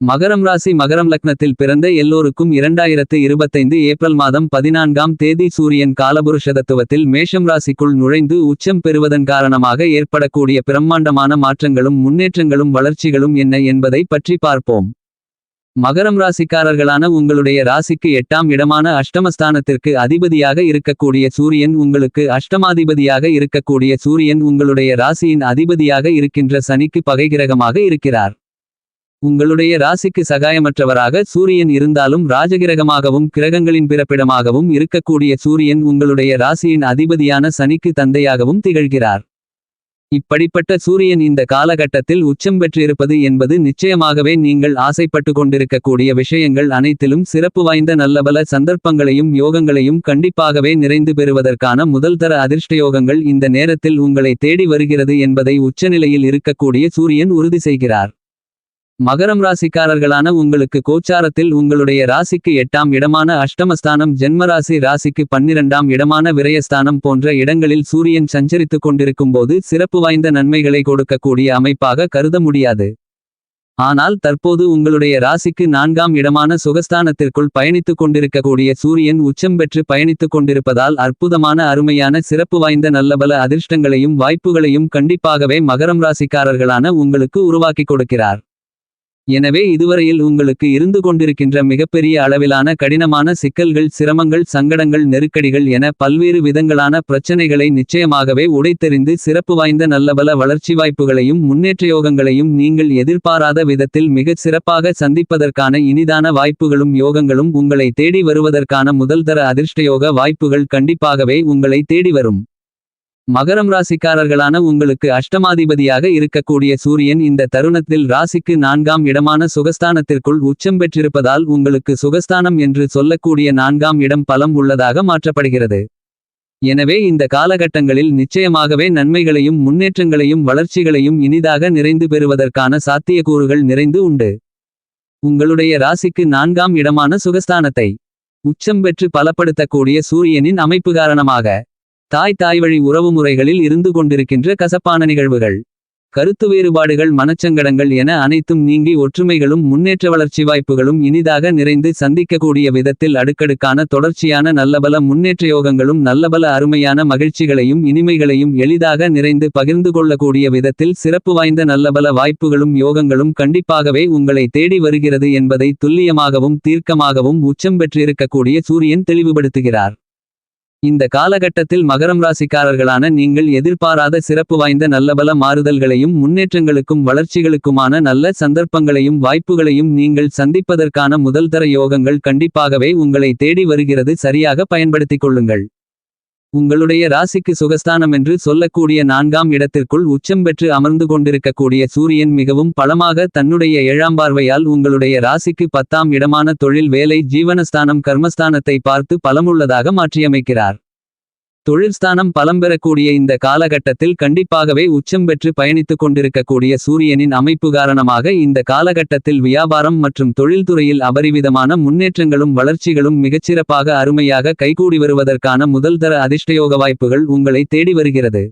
மகரம் ராசி மகரம் லக்னத்தில் பிறந்த எல்லோருக்கும் இரண்டாயிரத்து இருபத்தைந்து ஏப்ரல் மாதம் பதினான்காம் தேதி சூரியன் காலபுருஷதத்துவத்தில் மேஷம் ராசிக்குள் நுழைந்து உச்சம் பெறுவதன் காரணமாக ஏற்படக்கூடிய பிரம்மாண்டமான மாற்றங்களும் முன்னேற்றங்களும் வளர்ச்சிகளும் என்ன என்பதை பற்றி பார்ப்போம். மகரம் ராசிக்காரர்களான உங்களுடைய ராசிக்கு எட்டாம் இடமான அஷ்டமஸ்தானத்திற்கு அதிபதியாக இருக்கக்கூடிய சூரியன் உங்களுக்கு அஷ்டமாதிபதியாக இருக்கக்கூடிய சூரியன் உங்களுடைய ராசியின் அதிபதியாக இருக்கின்ற சனிக்கு பகைகிரகமாக இருக்கிறார். உங்களுடைய ராசிக்கு சகாயமற்றவராக சூரியன் இருந்தாலும் ராஜகிரகமாகவும் கிரகங்களின் பிறப்பிடமாகவும் இருக்கக்கூடிய சூரியன் உங்களுடைய ராசியின் அதிபதியான சனிக்கு தந்தையாகவும் திகழ்கிறார். இப்படிப்பட்ட சூரியன் இந்த காலகட்டத்தில் உச்சம் பெற்றிருப்பது என்பது நிச்சயமாகவே நீங்கள் ஆசைப்பட்டு கொண்டிருக்கக்கூடிய விஷயங்கள் அனைத்திலும் சிறப்பு வாய்ந்த நல்லபல சந்தர்ப்பங்களையும் யோகங்களையும் கண்டிப்பாகவே நிறைந்து பெறுவதற்கான முதல்தர அதிர்ஷ்டயோகங்கள் இந்த நேரத்தில் உங்களை தேடி வருகிறது என்பதை உச்சநிலையில் இருக்கக்கூடிய சூரியன் உறுதி செய்கிறார். மகரம் ராசிக்காரர்களான உங்களுக்கு கோச்சாரத்தில் உங்களுடைய ராசிக்கு எட்டாம் இடமான அஷ்டமஸ்தானம் ஜென்மராசி ராசிக்கு பன்னிரண்டாம் இடமான விரயஸ்தானம் போன்ற இடங்களில் சூரியன் சஞ்சரித்துக் கொண்டிருக்கும்போது சிறப்பு வாய்ந்த நன்மைகளை கொடுக்கக்கூடிய அமைப்பாக கருத முடியாது. ஆனால் தற்போது உங்களுடைய ராசிக்கு நான்காம் இடமான சுகஸ்தானத்திற்குள் பயணித்துக் கொண்டிருக்கக்கூடிய சூரியன் உச்சம் பெற்று பயணித்துக் கொண்டிருப்பதால் அற்புதமான அருமையான சிறப்பு வாய்ந்த நல்லபல அதிர்ஷ்டங்களையும் வாய்ப்புகளையும் கண்டிப்பாகவே மகரம் ராசிக்காரர்களான உங்களுக்கு உருவாக்கிக் கொடுக்கிறார். எனவே இதுவரையில் உங்களுக்கு இருந்து கொண்டிருக்கின்ற மிகப்பெரிய அளவிலான கடினமான சிக்கல்கள் சிரமங்கள் சங்கடங்கள் நெருக்கடிகள் என பல்வேறு விதங்களான பிரச்சனைகளை நிச்சயமாகவே உடைத்தெறிந்து சிறப்பு வாய்ந்த நல்லபல வளர்ச்சி வாய்ப்புகளையும் முன்னேற்றயோகங்களையும் நீங்கள் எதிர்பாராத விதத்தில் மிகச் சிறப்பாக சந்திப்பதற்கான இனிதான வாய்ப்புகளும் யோகங்களும் உங்களை தேடி வருவதற்கான முதல்தர அதிர்ஷ்டயோக வாய்ப்புகள் கண்டிப்பாகவே உங்களை தேடி வரும். மகரம் ராசிக்காரர்களான உங்களுக்கு அஷ்டமாதிபதியாக இருக்கக்கூடிய சூரியன் இந்த தருணத்தில் ராசிக்கு நான்காம் இடமான சுகஸ்தானத்திற்குள் உச்சம் பெற்றிருப்பதால் உங்களுக்கு சுகஸ்தானம் என்று சொல்லக்கூடிய நான்காம் இடம் பலம் உள்ளதாக மாற்றப்படுகிறது. எனவே இந்த காலகட்டங்களில் நிச்சயமாகவே நன்மைகளையும் முன்னேற்றங்களையும் வளர்ச்சிகளையும் இனிதாக நிறைந்து பெறுவதற்கான சாத்தியக்கூறுகள் நிறைந்து உண்டு. உங்களுடைய ராசிக்கு நான்காம் இடமான சுகஸ்தானத்தை உச்சம் பெற்று பலப்படுத்தக்கூடிய சூரியனின் அமைப்பு காரணமாக தாய் தாய்வழி உறவுமுறைகளில் இருந்து கொண்டிருக்கின்ற கசப்பான நிகழ்வுகள். கருத்து வேறுபாடுகள் மனச்சங்கடங்கள் என அனைத்தும் நீங்கி ஒற்றுமைகளும் முன்னேற்ற வளர்ச்சி வாய்ப்புகளும் இனிதாக நிறைந்து சந்திக்கக்கூடிய விதத்தில் அடுக்கடுக்கான தொடர்ச்சியான நல்லபல முன்னேற்ற யோகங்களும் நல்லபல அருமையான மகிழ்ச்சிகளையும் இனிமைகளையும் எளிதாக நிறைந்து பகிர்ந்து கொள்ளக்கூடிய விதத்தில் சிறப்பு வாய்ந்த நல்லபல வாய்ப்புகளும் யோகங்களும் கண்டிப்பாகவே உங்களை தேடி வருகிறது என்பதை துல்லியமாகவும் தீர்க்கமாகவும் உச்சம் பெற்றிருக்கக்கூடிய சூரியன் தெளிவுபடுத்துகிறார். இந்த காலகட்டத்தில் மகரம் ராசிக்காரர்களான நீங்கள் எதிர்பாராத சிறப்பு வாய்ந்த நல்லபல மாறுதல்களையும் முன்னேற்றங்களுக்கும் வளர்ச்சிகளுக்குமான நல்ல சந்தர்ப்பங்களையும் வாய்ப்புகளையும் நீங்கள் சந்திப்பதற்கான முதல்தர யோகங்கள் கண்டிப்பாகவே உங்களை தேடி வருகிறது. சரியாக பயன்படுத்திக் கொள்ளுங்கள். உங்களுடைய ராசிக்கு சுகஸ்தானம் என்று சொல்லக்கூடிய நான்காம் இடத்திற்குள் உச்சம் பெற்று அமர்ந்து கொண்டிருக்கக்கூடிய சூரியன் மிகவும் பலமாக தன்னுடைய ஏழாம் பார்வையால் உங்களுடைய ராசிக்கு பத்தாம் இடமான தொழில் வேலை ஜீவனஸ்தானம் கர்மஸ்தானத்தை பார்த்து பலமுள்ளதாக மாற்றியமைக்கிறார். தொழில்ஸ்தானம் பலம் பெறக்கூடிய இந்த காலகட்டத்தில் கண்டிப்பாகவே உச்சம் பெற்று பயணித்துக் கொண்டிருக்கக்கூடிய சூரியனின் அமைப்பு காரணமாக இந்த காலகட்டத்தில் வியாபாரம் மற்றும் தொழில்துறையில் அபரிவிதமான முன்னேற்றங்களும் வளர்ச்சிகளும் மிகச்சிறப்பாக அருமையாக கைகூடி வருவதற்கான முதல்தர அதிர்ஷ்டயோக வாய்ப்புகள் உங்களை தேடி வருகிறது.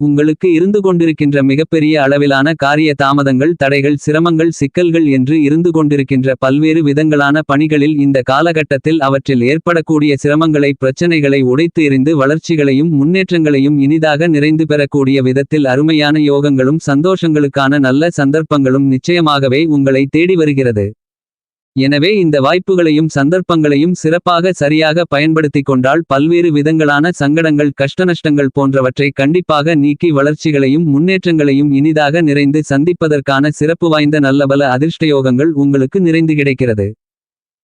உங்களுக்கு இருந்து கொண்டிருக்கின்ற மிகப்பெரிய அளவிலான காரிய தாமதங்கள் தடைகள் சிரமங்கள் சிக்கல்கள் என்று இருந்து கொண்டிருக்கின்ற பல்வேறு விதங்களான பணிகளில் இந்த காலகட்டத்தில் அவற்றில் ஏற்படக்கூடிய சிரமங்களை பிரச்சனைகளை உடைத்து எறிந்து வளர்ச்சிகளையும் முன்னேற்றங்களையும் இனிதாக நிறைந்து பெறக்கூடிய விதத்தில் அருமையான யோகங்களும் சந்தோஷங்களுக்கான நல்ல சந்தர்ப்பங்களும் நிச்சயமாகவே உங்களை தேடி வருகிறது. எனவே இந்த வாய்ப்புகளையும் சந்தர்ப்பங்களையும் சிறப்பாக சரியாக பயன்படுத்திக் கொண்டால் பல்வேறு விதங்களான சங்கடங்கள் கஷ்டநஷ்டங்கள் போன்றவற்றை கண்டிப்பாக நீக்கி வளர்ச்சிகளையும் முன்னேற்றங்களையும் இனிதாக நிறைந்து சந்திப்பதற்கான சிறப்பு வாய்ந்த நல்லபல அதிர்ஷ்டயோகங்கள் உங்களுக்கு நிறைந்து கிடைக்கிறது.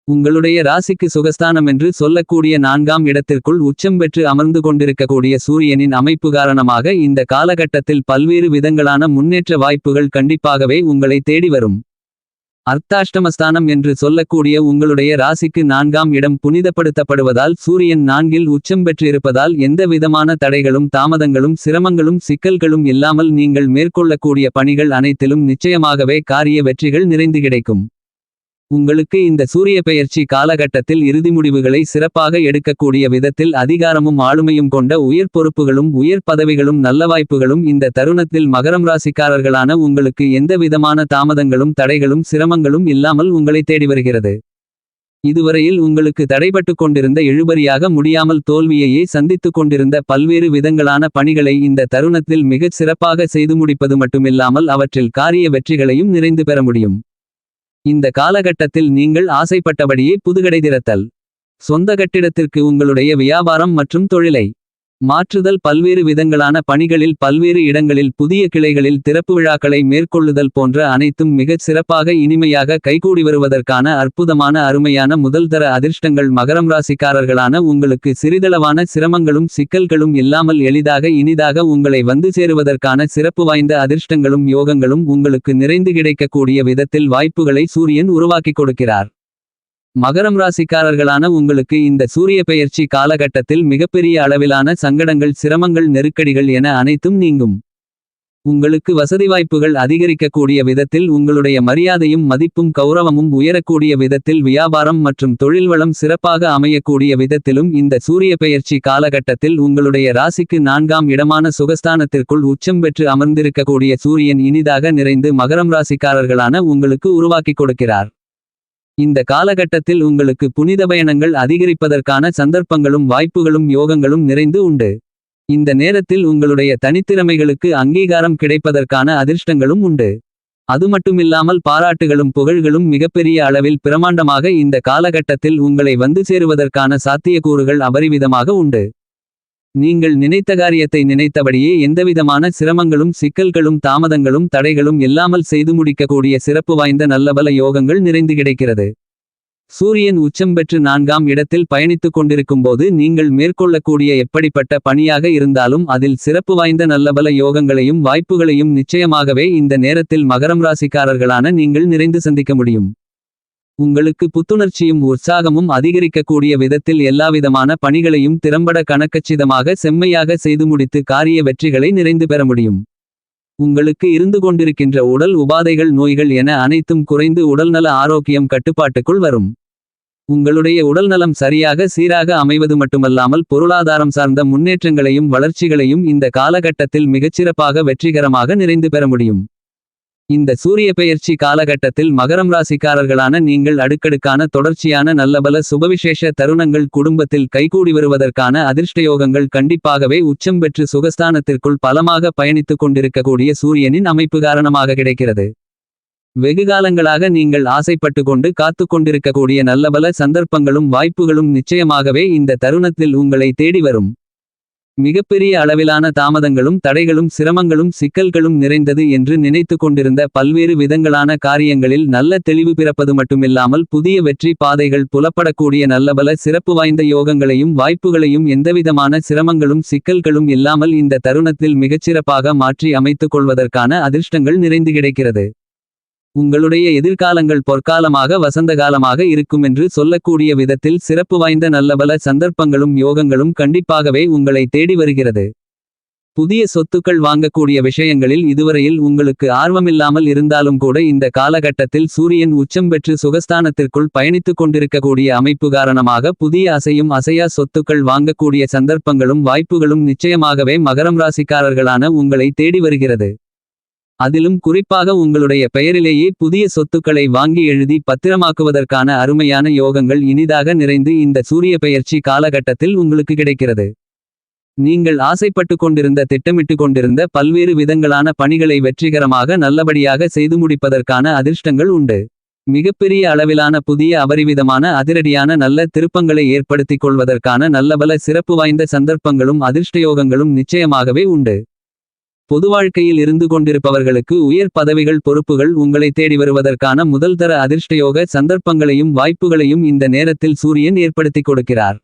உங்களுடைய ராசிக்கு சுகஸ்தானம் என்று சொல்லக்கூடிய நான்காம் இடத்திற்குள் உச்சம் பெற்று அமர்ந்து கொண்டிருக்கக்கூடிய சூரியனின் அமைப்பு காரணமாக இந்த காலகட்டத்தில் பல்வேறு விதங்களான முன்னேற்ற வாய்ப்புகள் கண்டிப்பாகவே உங்களை தேடி வரும். அர்த்தாஷ்டமஸ்தானம் என்று சொல்லக்கூடிய உங்களுடைய ராசிக்கு நான்காம் இடம் புனிதப்படுத்தப்படுவதால் சூரியன் நான்கில் உச்சம் பெற்றிருப்பதால் எந்த விதமான தடைகளும் தாமதங்களும் சிரமங்களும் சிக்கல்களும் இல்லாமல் நீங்கள் மேற்கொள்ளக்கூடிய பணிகள் அனைத்திலும் நிச்சயமாகவே காரிய வெற்றிகள் நிறைந்து கிடைக்கும். உங்களுக்கு இந்த சூரிய பெயர்ச்சி காலகட்டத்தில் இறுதி முடிவுகளை சிறப்பாக எடுக்கக்கூடிய விதத்தில் அதிகாரமும் ஆளுமையும் கொண்ட உயர் பொறுப்புகளும் உயர் பதவிகளும் நல்ல வாய்ப்புகளும் இந்த தருணத்தில் மகரம் ராசிக்காரர்களான உங்களுக்கு எந்த விதமான தாமதங்களும் தடைகளும் சிரமங்களும் இல்லாமல் உங்களை தேடி வருகிறது. இதுவரையில் உங்களுக்கு தடைபட்டு கொண்டிருந்த இழுபறியாக முடியாமல் தோல்வியையே சந்தித்துக் கொண்டிருந்த பல்வேறு விதங்களான பணிகளை இந்த தருணத்தில் மிகச் சிறப்பாக செய்து முடிப்பது மட்டுமில்லாமல் அவற்றில் காரிய வெற்றிகளையும் நிறைந்து பெற முடியும். இந்த காலகட்டத்தில் நீங்கள் ஆசைப்பட்டபடியே புதுகடை திறத்தல். சொந்த கட்டிடத்திற்கு உங்களுடைய வியாபாரம் மற்றும் தொழிலை. மாற்றுதல் பல்வேறு விதங்களான பணிகளில் பல்வேறு இடங்களில் புதிய கிளைகளில் திறப்பு விழாக்களை மேற்கொள்ளுதல் போன்ற அனைத்தும் மிகச் சிறப்பாக இனிமையாக கைகூடி வருவதற்கான அற்புதமான அருமையான முதல்தர அதிர்ஷ்டங்கள் மகரம் ராசிக்காரர்களான உங்களுக்கு சிறிதளவான சிரமங்களும் சிக்கல்களும் இல்லாமல் எளிதாக இனிதாக உங்களை வந்து சேருவதற்கான சிறப்பு வாய்ந்த அதிர்ஷ்டங்களும் யோகங்களும் உங்களுக்கு நிறைந்து கிடைக்கக்கூடிய விதத்தில் வாய்ப்புகளை சூரியன் உருவாக்கிக் கொடுக்கிறார். மகரம் ராசிக்காரர்களான உங்களுக்கு இந்த சூரிய பெயர்ச்சி காலகட்டத்தில் மிகப்பெரிய அளவிலான சங்கடங்கள் சிரமங்கள் நெருக்கடிகள் என அனைத்தும் நீங்கும். உங்களுக்கு வசதி வாய்ப்புகள் அதிகரிக்கக்கூடிய விதத்தில் உங்களுடைய மரியாதையும் மதிப்பும் கௌரவமும் உயரக்கூடிய விதத்தில் வியாபாரம் மற்றும் தொழில் வளம் சிறப்பாக அமையக்கூடிய விதத்திலும் இந்த சூரிய பெயர்ச்சி காலகட்டத்தில் உங்களுடைய ராசிக்கு நான்காம் இடமான சுகஸ்தானத்திற்குள் உச்சம் பெற்று அமர்ந்திருக்கக்கூடிய சூரியன் இனிதாக நிறைந்து மகரம் ராசிக்காரர்களான உங்களுக்கு உருவாக்கிக் கொடுக்கிறார். இந்த காலகட்டத்தில் உங்களுக்கு புனித பயணங்கள் அதிகரிப்பதற்கான சந்தர்ப்பங்களும் வாய்ப்புகளும் யோகங்களும் நிறைந்து உண்டு. இந்த நேரத்தில் உங்களுடைய தனித்திறமைகளுக்கு அங்கீகாரம் கிடைப்பதற்கான அதிர்ஷ்டங்களும் உண்டு. அது மட்டுமில்லாமல் பாராட்டுகளும் புகழ்களும் மிகப்பெரிய அளவில் பிரமாண்டமாக இந்த காலகட்டத்தில் உங்களை வந்து சேருவதற்கான சாத்தியக்கூறுகள் அபரிவிதமாக உண்டு. நீங்கள் நினைத்த காரியத்தை நினைத்தபடியே எந்தவிதமான சிரமங்களும் சிக்கல்களும் தாமதங்களும் தடைகளும் இல்லாமல் செய்து முடிக்கக்கூடிய சிறப்பு வாய்ந்த நல்லபல யோகங்கள் நிறைந்து கிடைக்கிறது. சூரியன் உச்சம் பெற்று நான்காம் இடத்தில் பயணித்துக் கொண்டிருக்கும்போது நீங்கள் மேற்கொள்ளக்கூடிய எப்படிப்பட்ட பணியாக இருந்தாலும் அதில் சிறப்பு வாய்ந்த நல்லபல யோகங்களையும் வாய்ப்புகளையும் நிச்சயமாகவே இந்த நேரத்தில் மகரம் ராசிக்காரர்களான நீங்கள் நிறைந்து சந்திக்க முடியும். உங்களுக்கு புத்துணர்ச்சியும் உற்சாகமும் அதிகரிக்கக்கூடிய விதத்தில் எல்லாவிதமான பணிகளையும் திறம்பட கணக்கச்சிதமாக செம்மையாக செய்து முடித்து காரிய வெற்றிகளை நிறைந்து பெற முடியும். உங்களுக்கு இருந்து கொண்டிருக்கின்ற உடல் உபாதைகள் நோய்கள் என அனைத்தும் குறைந்து உடல்நல ஆரோக்கியம் கட்டுப்பாட்டுக்குள் வரும். உங்களுடைய உடல்நலம் சரியாக சீராக அமைவது மட்டுமல்லாமல் பொருளாதாரம் சார்ந்த முன்னேற்றங்களையும் வளர்ச்சிகளையும் இந்த காலகட்டத்தில் மிகச்சிறப்பாக வெற்றிகரமாக நிறைந்து பெற முடியும். இந்த சூரிய பெயர்ச்சி காலகட்டத்தில் மகரம் ராசிக்காரர்களான நீங்கள் அடுக்கடுக்கான தொடர்ச்சியான நல்லபல சுபவிசேஷ தருணங்கள் குடும்பத்தில் கைகூடி வருவதற்கான அதிர்ஷ்டயோகங்கள் கண்டிப்பாகவே உச்சம் பெற்று சுகஸ்தானத்திற்குள் பலமாக பயணித்துக் கொண்டிருக்கக்கூடிய சூரியனின் அமைப்பு காரணமாக கிடைக்கிறது. வெகுகாலங்களாக நீங்கள் ஆசைப்பட்டு கொண்டு காத்து கொண்டிருக்கக்கூடிய நல்லபல சந்தர்ப்பங்களும் வாய்ப்புகளும் நிச்சயமாகவே இந்த தருணத்தில் உங்களை தேடி வரும். மிகப்பெரிய அளவிலான தாமதங்களும் தடைகளும் சிரமங்களும் சிக்கல்களும் நிறைந்தது என்று நினைத்து கொண்டிருந்த பல்வேறு விதங்களான காரியங்களில் நல்ல தெளிவு பிறப்பது மட்டுமில்லாமல் புதிய வெற்றி பாதைகள் புலப்படக்கூடிய நல்லபல சிறப்பு வாய்ந்த யோகங்களையும் வாய்ப்புகளையும் எந்தவிதமான சிரமங்களும் சிக்கல்களும் இல்லாமல் இந்த தருணத்தில் மிகச்சிறப்பாக மாற்றி அமைத்துக் கொள்வதற்கான அதிர்ஷ்டங்கள் நிறைந்து கிடைக்கிறது. உங்களுடைய எதிர்காலங்கள் பொற்காலமாக வசந்தகாலமாக இருக்கும் என்று சொல்லக்கூடிய விதத்தில் சிறப்பு வாய்ந்த நல்லபல சந்தர்ப்பங்களும் யோகங்களும் கண்டிப்பாகவே உங்களை தேடி வருகிறது. புதிய சொத்துக்கள் வாங்கக்கூடிய விஷயங்களில் இதுவரையில் உங்களுக்கு ஆர்வமில்லாமல் இருந்தாலும் கூட இந்த காலகட்டத்தில் சூரியன் உச்சம் பெற்று சுகஸ்தானத்திற்குள் பயணித்துக் கொண்டிருக்கக்கூடிய அமைப்பு காரணமாக புதிய அசையும் அசையா சொத்துக்கள் வாங்கக்கூடிய சந்தர்ப்பங்களும் வாய்ப்புகளும் நிச்சயமாகவே மகரம் ராசிக்காரர்களான உங்களை தேடி வருகிறது. அதிலும் குறிப்பாக உங்களுடைய பெயரிலேயே புதிய சொத்துக்களை வாங்கி எழுதி பத்திரமாக்குவதற்கான அருமையான யோகங்கள் இனிதாக நிறைந்து இந்த சூரிய பெயர்ச்சி காலகட்டத்தில் உங்களுக்கு கிடைக்கிறது. நீங்கள் ஆசைப்பட்டு கொண்டிருந்த திட்டமிட்டு கொண்டிருந்த பல்வேறு விதங்களான பணிகளை வெற்றிகரமாக நல்லபடியாக செய்து முடிப்பதற்கான அதிர்ஷ்டங்கள் உண்டு. மிகப்பெரிய அளவிலான புதிய அபரிவிதமான அதிரடியான நல்ல திருப்பங்களை ஏற்படுத்திக் கொள்வதற்கான நல்லபல சிறப்பு வாய்ந்த சந்தர்ப்பங்களும் அதிர்ஷ்டயோகங்களும் நிச்சயமாகவே உண்டு. பொது வாழ்க்கையில் இருந்து கொண்டிருப்பவர்களுக்கு உயர் பதவிகள் பொறுப்புகள் உங்களை தேடி வருவதற்கான முதல்தர அதிர்ஷ்டயோக சந்தர்ப்பங்களையும் வாய்ப்புகளையும் இந்த நேரத்தில் சூரியன் ஏற்படுத்திக் கொடுக்கிறார்.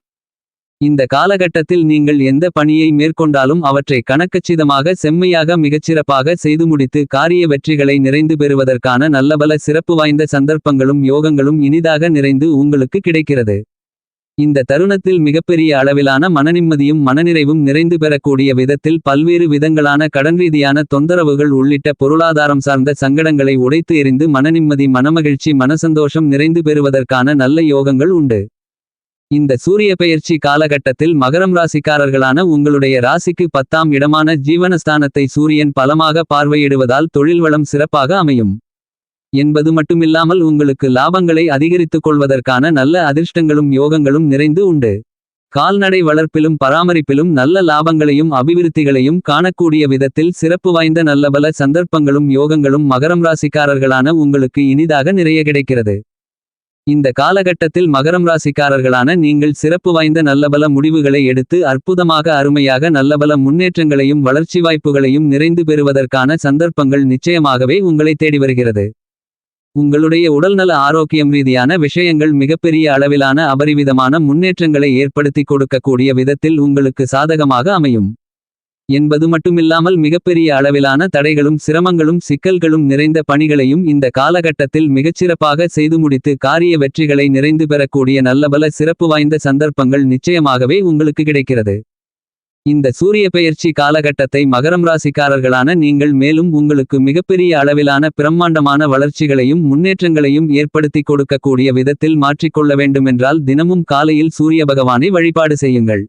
இந்த காலகட்டத்தில் நீங்கள் எந்த பணியை மேற்கொண்டாலும் அவற்றை கணக்கச்சிதமாக செம்மையாக மிகச்சிறப்பாக செய்து முடித்து காரிய வெற்றிகளை நிறைந்து பெறுவதற்கான நல்லபல சிறப்பு வாய்ந்த சந்தர்ப்பங்களும் யோகங்களும் இனிதாக நிறைந்து உங்களுக்கு கிடைக்கிறது. இந்த தருணத்தில் மிகப்பெரிய அளவிலான மனநிம்மதியும் மனநிறைவும் நிறைந்து பெறக்கூடிய விதத்தில் பல்வேறு விதங்களான கடன்ரீதியான தொந்தரவுகள் உள்ளிட்ட பொருளாதாரம் சார்ந்த சங்கடங்களை உடைத்து எறிந்து மனநிம்மதி மனமகிழ்ச்சி மனசந்தோஷம் நிறைந்து பெறுவதற்கான நல்ல யோகங்கள் உண்டு. இந்த சூரிய பெயர்ச்சி காலகட்டத்தில் மகரம் ராசிக்காரர்களான உங்களுடைய ராசிக்கு பத்தாம் இடமான ஜீவனஸ்தானத்தை சூரியன் பலமாக பார்வையிடுவதால் தொழில் வளம் சிறப்பாக அமையும். என்பது மட்டுமில்லாமல் உங்களுக்கு லாபங்களை அதிகரித்துக் கொள்வதற்கான நல்ல அதிர்ஷ்டங்களும் யோகங்களும் நிறைந்து உண்டு. கால்நடை வளர்ப்பிலும் பராமரிப்பிலும் நல்ல லாபங்களையும் அபிவிருத்திகளையும் காணக்கூடிய விதத்தில் சிறப்பு வாய்ந்த நல்லபல சந்தர்ப்பங்களும் யோகங்களும் மகரம் ராசிக்காரர்களான உங்களுக்கு இனிதாக நிறைய கிடைக்கிறது. இந்த காலகட்டத்தில் மகரம் ராசிக்காரர்களான நீங்கள் சிறப்பு வாய்ந்த நல்லபல முடிவுகளை எடுத்து அற்புதமாக அருமையாக நல்லபல முன்னேற்றங்களையும் வளர்ச்சி வாய்ப்புகளையும் நிறைந்து பெறுவதற்கான சந்தர்ப்பங்கள் நிச்சயமாகவே உங்களை தேடி வருகிறது. உங்களுடைய உடல்நல ஆரோக்கியம் ரீதியான விஷயங்கள் மிகப்பெரிய அளவிலான அபரிவிதமான முன்னேற்றங்களை ஏற்படுத்தி கொடுக்கக்கூடிய விதத்தில் உங்களுக்கு சாதகமாக அமையும். என்பது மட்டுமில்லாமல் மிகப்பெரிய அளவிலான தடைகளும் சிரமங்களும் சிக்கல்களும் நிறைந்த பணிகளையும் இந்த காலகட்டத்தில் மிகச்சிறப்பாக செய்து முடித்து காரிய வெற்றிகளை நிறைந்து பெறக்கூடிய நல்லபல சிறப்பு வாய்ந்த சந்தர்ப்பங்கள் நிச்சயமாகவே உங்களுக்கு கிடைக்கிறது. இந்த சூரிய பெயர்ச்சி காலகட்டத்தை மகரம் ராசிக்காரர்களான நீங்கள் மேலும் உங்களுக்கு மிகப்பெரிய அளவிலான பிரம்மாண்டமான வளர்ச்சிகளையும் முன்னேற்றங்களையும் ஏற்படுத்தி கொடுக்கக்கூடிய விதத்தில் மாற்றிக்கொள்ள வேண்டுமென்றால் தினமும் காலையில் சூரிய பகவானை வழிபாடு செய்யுங்கள்.